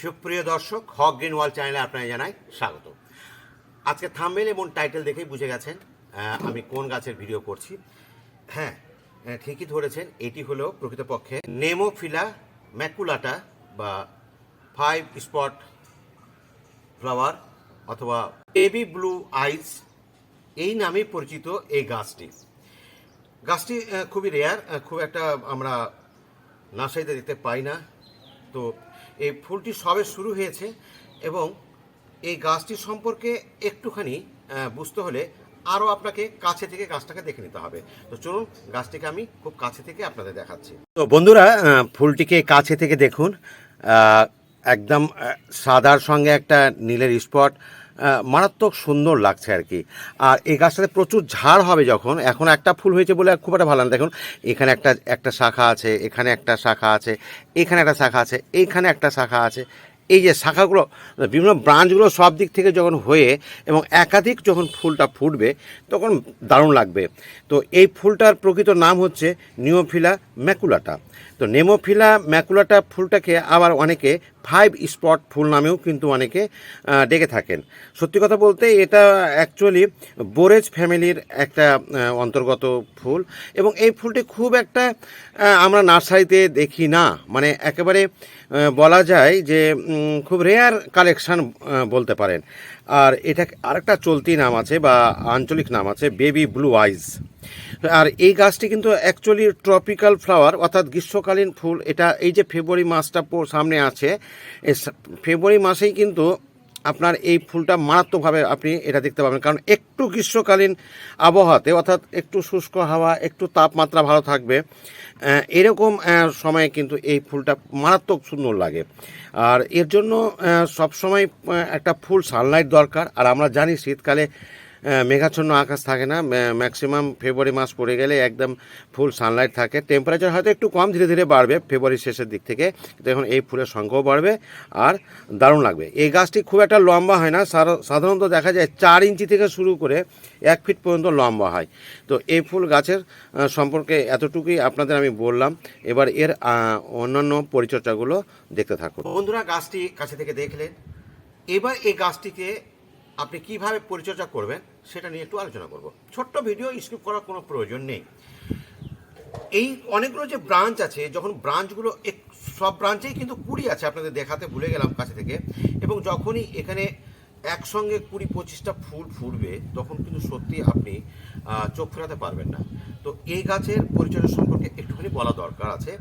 সুপ্রিয় দর্শক, হক গ্রিন ওয়াল চ্যানেলে আপনারা জানাই স্বাগত। আজকে থামবেল এবং টাইটেল দেখেই বুঝে গেছেন আমি কোন গাছের ভিডিও করছি। হ্যাঁ ঠিকই ধরেছেন, এটি হলো প্রকৃতপক্ষে নেমোফিলা ম্যাকুলাটা বা ফাইভ স্পট ফ্লাওয়ার অথবা বেবি ব্লু আইস, এই নামে পরিচিত এই গাছটি। গাছটি খুবই রেয়ার খুব একটা আমরা নার্সারিতে দেখতে পাই না। তো এই ফুলটি সবে শুরু হয়েছে এবং এই গাছটি সম্পর্কে একটুখানি বুঝতে হলে আরও আপনাকে কাছে থেকে গাছটাকে দেখে নিতে হবে। তো চলুন, গাছটিকে আমি খুব কাছে থেকে আপনাদের দেখাচ্ছি। তো বন্ধুরা ফুলটিকে কাছে থেকে দেখুন। একদম সাদার সঙ্গে একটা নীলের স্পট মারাত্মক সুন্দর লাগছে আর কি। আর এই গাছটাতে প্রচুর ঝাড় হবে যখন। এখন একটা ফুল হয়েছে বলে খুব একটা ভালো না। দেখুন, এখানে একটা একটা শাখা আছে, এখানে একটা শাখা আছে, এখানে একটা শাখা আছে এইখানে একটা শাখা আছে। এই যে শাখাগুলো, বিভিন্ন ব্রাঞ্চগুলো সব দিক থেকে যখন হয়ে এবং একাধিক যখন ফুলটা ফুটবে, তখন দারুণ লাগবে। তো এই ফুলটার প্রকৃত নাম হচ্ছে নিওফিলা ম্যাকুলাটা। তো নেমোফিলা ম্যাকুলাটা ফুলটাকে আবার অনেকে ফাইভ স্পট ফুল নামেও কিন্তু অনেকে ডেকে থাকেন। সত্যি কথা বলতে এটা অ্যাকচুয়ালি বোরেজ ফ্যামিলির একটা অন্তর্গত ফুল এবং এই ফুলটি খুব একটা আমরা নার্সারিতে দেখি না। মানে একেবারে বলা যায় যে খুব রেয়ার কালেকশান বলতে পারেন। আর এটা আরেকটা চলতি নাম আছে বা আঞ্চলিক নাম আছে বেবি ব্লু আইজ আর এই গাছটি কিন্তু অ্যাকচুয়ালি ট্রপিক্যাল ফ্লাওয়ার অর্থাৎ গ্রীষ্মকালীন ফুল। এটা এই যে ফেব্রুয়ারি মাসটা সামনে আছে ফেব্রুয়ারি মাসেই কিন্তু আপনার এই ফুলটা মারাত্মকভাবে আপনি এটা দেখতে পাবেন। কারণ একটু গ্রীষ্মকালীন আবহাওয়াতে, অর্থাৎ একটু শুষ্ক হাওয়া, একটু তাপমাত্রা ভালো থাকবে এরকম সময়ে কিন্তু এই ফুলটা মারাত্মক সুন্দর লাগে। আর এর জন্য সবসময় একটা ফুল সানলাইট দরকার। আর আমরা জানি শীতকালে মেঘাচ্ছন্ন আকাশ থাকে না ম্যাক্সিমাম ফেব্রুয়ারি মাস পড়ে গেলে একদম ফুল সানলাইট থাকে। টেম্পারেচার হয়তো একটু কম ধীরে ধীরে বাড়বে ফেব্রুয়ারি শেষের দিক থেকে দেখুন এই ফুলের সংখ্যাও বাড়বে আর দারুণ লাগবে। এই গাছটি খুব একটা লম্বা হয় না সাধারণত দেখা যায় চার ইঞ্চি থেকে শুরু করে এক ফিট পর্যন্ত লম্বা হয়। তো এই ফুল গাছের সম্পর্কে এতটুকুই আপনাদের আমি বললাম। এবার এর অন্যান্য পরিচর্যাগুলো দেখতে থাকুন। বন্ধুরা, গাছটি কাছে থেকে দেখলেন। এবার এই গাছটিকে আপনি কীভাবে পরিচর্যা করবেন সেটা নিয়ে একটু আলোচনা করব। ছোট্ট ভিডিও স্কিপ করার কোনো প্রয়োজন নেই। এই অনেকগুলো যে ব্রাঞ্চ আছে, যখন ব্রাঞ্চগুলো এক, সব ব্রাঞ্চেই কিন্তু কুড়ি আছে, আপনাদের দেখাতে ভুলে গেলাম কাছে থেকে, এবং যখনই এখানে একসঙ্গে কুড়ি পঁচিশটা ফুল ফুটবে, তখন কিন্তু সত্যি আপনি চোখ ফেরাতে পারবেন না। তো এই গাছের পরিচর্যা সম্পর্কে একটুখানি বলা দরকার আছে।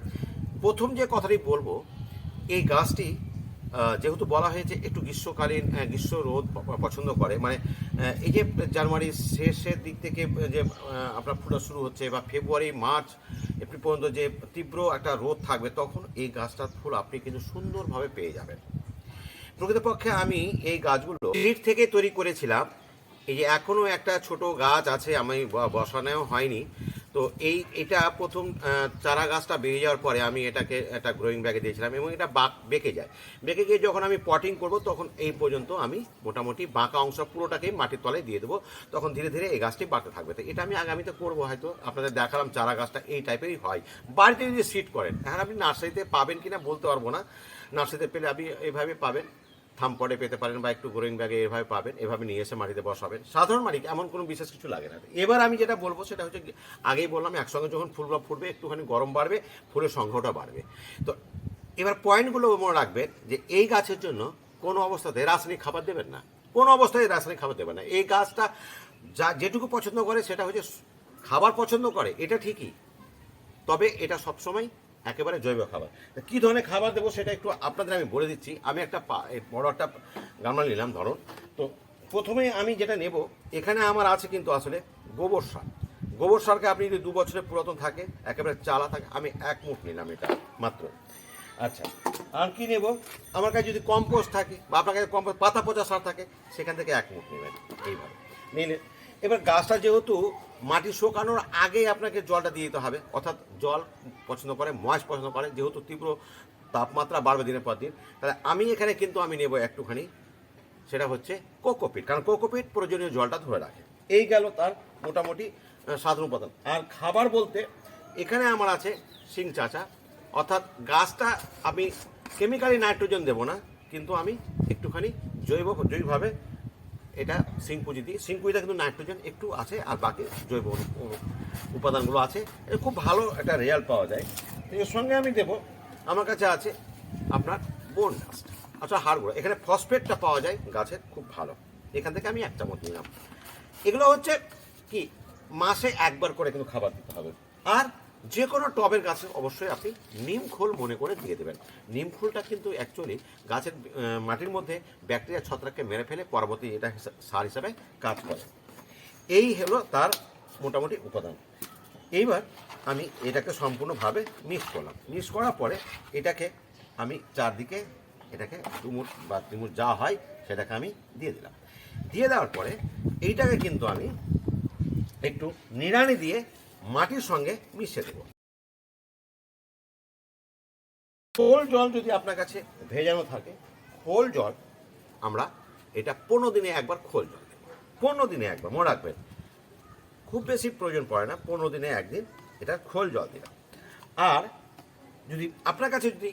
প্রথম যে কথাটি বলব, এই গাছটি যেহেতু বলা হয়েছে একটু গ্রীষ্মকালীন গ্রীষ্ম রোদ পছন্দ করে মানে এই যে জানুয়ারির শেষের দিক থেকে যে আপনার ফুটা শুরু হচ্ছে বা ফেব্রুয়ারি, মার্চ, এপ্রিল পর্যন্ত যে তীব্র একটা রোদ থাকবে, তখন এই গাছটার ফুল আপনি কিন্তু সুন্দরভাবে পেয়ে যাবেন। প্রকৃতপক্ষে আমি এই গাছগুলো সিড থেকে তৈরি করেছিলাম। এই যে এখনও একটা ছোট গাছ আছে, আমি বসানো হয়নি। তো এই, এটা প্রথম চারা গাছটা বেরিয়ে যাওয়ার পরে আমি এটাকে একটা গ্রোয়িং ব্যাগে দিয়েছিলাম এবং এটা বাঁক, বেঁকে যায়। বেঁকে গিয়ে যখন আমি পটিং করব, তখন এই পর্যন্ত আমি মোটামুটি বাঁকা অংশ পুরোটাকেই মাটির তলায় দিয়ে দেবো। তখন ধীরে ধীরে এই গাছটি বাড়তে থাকবে। তো এটা আমি আগামীতে করব হয়তো, আপনাদের দেখালাম চারা গাছটা এই টাইপেরই হয়। বাড়িতে যদি সিট করেন, এখন আপনি নার্সারিতে পাবেন কিনা বলতে পারব না। নার্সারিতে পেলে আপনি এভাবে পাবেন। থামপটে পেতে পারেন বা একটু গ্রোয়িং ব্যাগে এভাবে পাবেন, এভাবে নিয়ে এসে মাটিতে বসাবেন। সাধারণ মাটি, এমন কোনো বিশেষ কিছু লাগে না। এবার আমি যেটা বলব সেটা হচ্ছে আগেই বললাম একসঙ্গে যখন ফুলগুলো ফুটবে, একটুখানি গরম বাড়বে, ফুলের সংখ্যাটা বাড়বে। তো এবার পয়েন্টগুলো মনে রাখবেন যে এই গাছের জন্য কোনো অবস্থাতে রাসায়নিক খাবার দেবেন না। কোনো অবস্থায় রাসায়নিক খাবার দেবেন না। এই গাছটা যা, যেটুকু পছন্দ করে সেটা হচ্ছে খাবার পছন্দ করে, এটা ঠিকই। তবে এটা সবসময় একেবারে জৈব খাবার। কী ধরনের খাবার দেবো সেটা একটু আপনাদের আমি বলে দিচ্ছি। আমি একটা বড় একটা গামলা নিলাম ধরুন তো প্রথমে আমি যেটা নেব, এখানে আমার আছে কিন্তু আসলে গোবর সার। গোবর সারকে আপনি যদি দু বছরের পুরাতন থাকে, একেবারে চালা থাকে, আমি এক মুঠ নিলাম এটা মাত্র। আচ্ছা আর কি নেব? আমার কাছে যদি কম্পোস্ট থাকে বা আপনার কাছে কম্পোস্ট পাতা পচা সার থাকে, সেখান থেকে এক মুঠ নেবেন, এইভাবে। নিলে এবার গাছটা যেহেতু মাটি শুকানোর আগেই আপনাকে জলটা দিয়ে দিতে হবে। অর্থাৎ জল পছন্দ করে ময়েস পছন্দ করে, যেহেতু তীব্র তাপমাত্রা বাড়বে দিনের পর দিন। তাহলে আমি এখানে কিন্তু আমি নেব একটুখানি, সেটা হচ্ছে কোকোপিট। কারণ কোকোপিট প্রয়োজনীয় জলটা ধরে রাখে। এই গেল তার মোটামুটি সাধারণ উপাদান। আর খাবার বলতে, এখানে আমার আছে সিং চাচা। অর্থাৎ গাছটা আমি কেমিক্যালি নাইট্রোজেন দেবো না, কিন্তু আমি একটুখানি জৈব, জৈবভাবে এটা সিংপুজি দিই সিংপুজিটা কিন্তু নাইট্রোজেন একটু আছে, আর বাকি জৈব উপাদানগুলো আছে। এটা খুব ভালো একটা রেজাল্ট পাওয়া যায়। এর সঙ্গে আমি দেবো, আমার কাছে আছে আপনার বোন আচ্ছা হাড়গুলো এখানে ফসফেটটা পাওয়া যায় গাছের, খুব ভালো। এখান থেকে আমি এক চামচ নিলাম। এগুলো হচ্ছে কি, মাসে একবার করে কিন্তু খাবার দিতে হবে। আর যে কোনো টবের গাছে অবশ্যই আপনি নিম খোল মনে করে দিয়ে দেবেন। নিম খোলটা কিন্তু অ্যাকচুয়ালি গাছের মাটির মধ্যে ব্যাকটেরিয়া ছত্রাককে মেরে ফেলে পরবর্তী এটা সার হিসাবে কাজ করে। এই হলো তার মোটামুটি উপাদান। এইবার আমি এটাকে সম্পূর্ণভাবে মিক্স করলাম। মিক্স করার পরে এটাকে আমি চারদিকে, এটাকে দুমুট বা তিমুট যা হয় সেটাকে আমি দিয়ে দিলাম। দিয়ে দেওয়ার পরে এইটাকে কিন্তু আমি একটু নিড়ানি দিয়ে মাটির সঙ্গে মিশিয়ে দেবো। খোল জল যদি আপনার কাছে ভেজানো থাকে, খোল জল আমরা এটা পনেরো দিনে একবার খোল জল দেবো। পনেরো দিনে একবার, মনে রাখবেন। খুব বেশি প্রয়োজন পড়ে না, পনেরো দিনে একদিন এটা খোল জল দিলাম। আর যদি আপনার কাছে যদি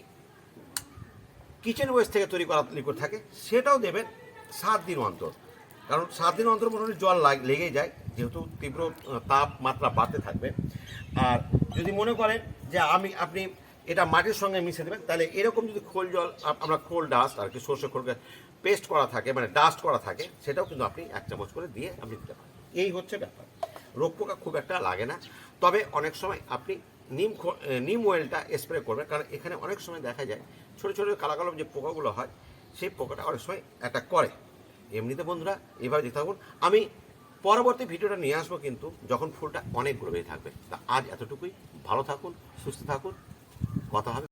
কিচেন ওয়েস্ট থেকে তৈরি করা লিকুইড থাকে, সেটাও দেবেন সাত দিন অন্তর। কারণ সাত দিন অন্তর মোটামুটি জল লাগ- লেগেই যায়। যেহেতু তীব্র তাপমাত্রা বাড়তে থাকবে। আর যদি মনে করেন যে আমি, আপনি এটা মাটির সঙ্গে মিশে দেবেন, তাহলে এরকম যদি খোল জল আমরা খোল ডাস্ট আর কি সর্ষে খোলকে পেস্ট করা থাকে মানে ডাস্ট করা থাকে, সেটাও কিন্তু আপনি এক চামচ করে দিয়ে আপনি দিতে পারেন। এই হচ্ছে ব্যাপার। রোগ পোকা খুব একটা লাগে না। তবে অনেক সময় আপনি নিম নিম অয়েলটা স্প্রে করবেন, কারণ এখানে অনেক সময় দেখা যায়, ছোটো ছোটো কালো কালো যে পোকাগুলো হয়, সেই পোকাটা অনেক সময় অ্যাটাক করে। এমনিতে বন্ধুরা, এভাবে দেখতে থাকুন। আমি পরবর্তী ভিডিওটা নিয়ে আসব কিন্তু যখন ফুলটা অনেক গ্রো থাকবে। তা আজ এতটুকুই। ভালো থাকুন, সুস্থ থাকুন। কথা হবে